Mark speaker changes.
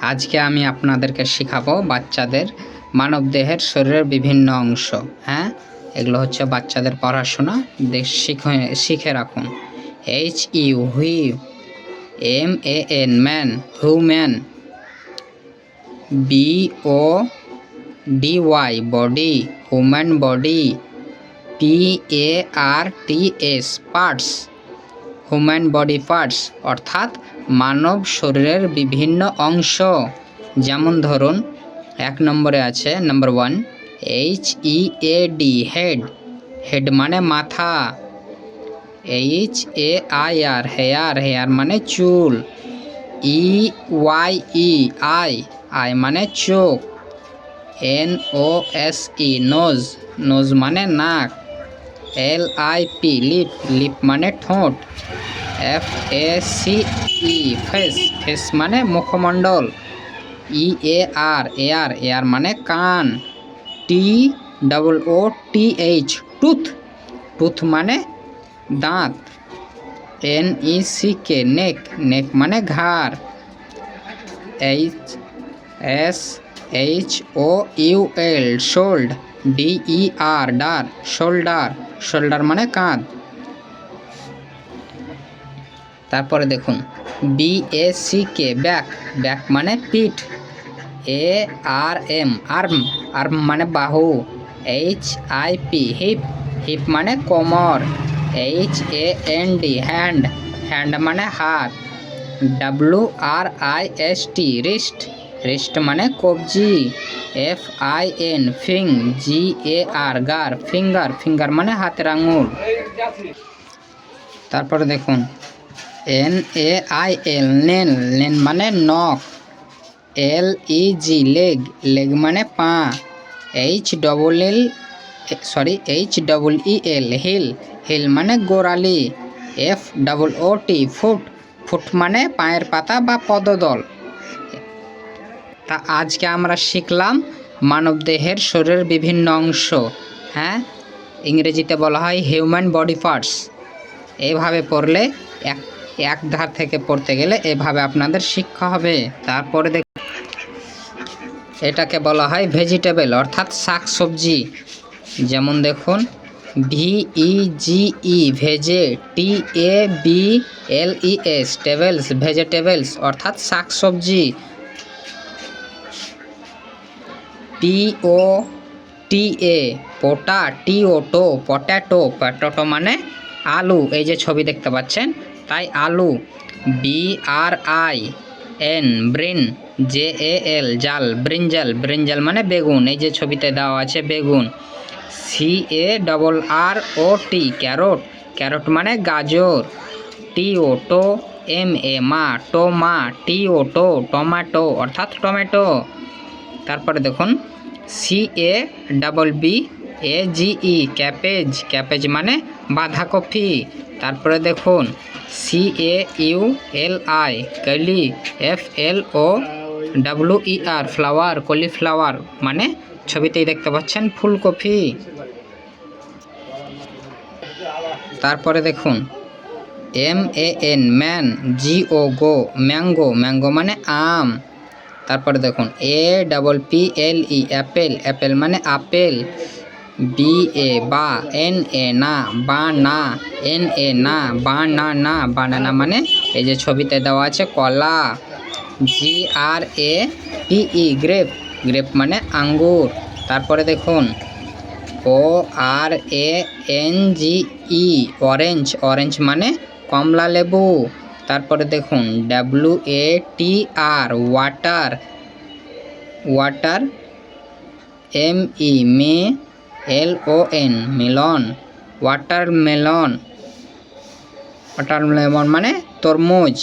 Speaker 1: আজকে আমি আপনাদেরকে শেখাবো বাচ্চাদের মানবদেহের শরীরের বিভিন্ন অংশ হ্যাঁ? এগুলো হচ্ছে বাচ্চাদের পড়াশোনা। শিখে শিখে রাখুন। H U Hui M A N man human B O D Y body human body P A R T S parts human body parts অর্থাৎ মানব শরীরের বিভিন্ন অংশ। যেমন ধরুন, এক নম্বরে আছে number one H E A D head head মানে মাথা। H A I R hair hair মানে চুল। E Y E eye eye মানে চোখ। N O S E nose nose মানে নাক। L I P lip lip মানে ঠোঁট। F A C E face face মানে মুখমণ্ডল। E A R ear ear মানে কান। T double O T H tooth tooth মানে দাঁত। এন ই সি কে নেক নেক মানে ঘাড়। H S H O U L should D E R der shoulder shoulder মানে কাঁধ। তারপরে দেখুন B A C K back back মানে পিঠ। A R M arm arm মানে বাহু। H I P hip hip মানে কোমর। H A N D hand hand মানে হাত। W R I S T wrist wrist মানে কবজি। এফ আই এন ফিং জি এ আর গার ফিঙ্গার ফিঙ্গার মানে হাতের আঙুল। তারপরে দেখুন এন এ আই এল নেন নেন মানে নখ এল ই জি লেগ লেগ মানে পা H double L sorry H double E L heel heel মানে গোড়ালি F double O T foot foot মানে পায়ের পাতা বা পদদল তা আজকে আমরা শিখলাম মানবদেহের শরীরের বিভিন্ন অংশ হ্যাঁ? ইংরেজিতে বলা হয় হিউম্যান বডি পার্টস এইভাবে পড়লে এক এক ধার থেকে পড়তে গেলে এভাবে আপনাদের শিক্ষা হবে। তারপরে দেখ এটাকে বলা হয় ভেজিটেবল, অর্থাৎ শাক সবজি যেমন দেখুন V E G E veg T A B L E S tables, vegetables, অর্থাৎ শাক সবজি পি ও টি এ পোটা টি ও টো পট্যাটো মানে আলু। এই যে ছবি দেখতে পাচ্ছেন তাই আলু B R I N brin J A L jal, brinjal brinjal মানে বেগুন, এই যে ছবিতে দেওয়া আছে বেগুন C A double R O T carrot carrot মানে গাজর টি ও টো এম এ মা টো মা টি ও টো টমাটো, অর্থাৎ টমেটো, তারপরে দেখুন C A double B A G E cabbage cabbage মানে বাঁধাকপি। তারপরে দেখুন C A U L I cauli F L O W E R flower cauliflower মানে ছবিতেই দেখতে পাচ্ছেন ফুলকপি। তারপরে দেখুন M A N man G O go mango mango মানে আম। তারপরে দেখুন A double P L E apple apple মানে আপেল বি এ বা এন এ না বা না এন এ না বা না না বানানা মানে এই যে ছবিতে দেওয়া আছে কলা G R A P E grape grape মানে আঙ্গুর। তারপরে দেখুন O R A N G E orange orange মানে কমলা লেবু। তারপরে দেখুন W A T R water water M E May L O N melon water melon মানে তরমুজ।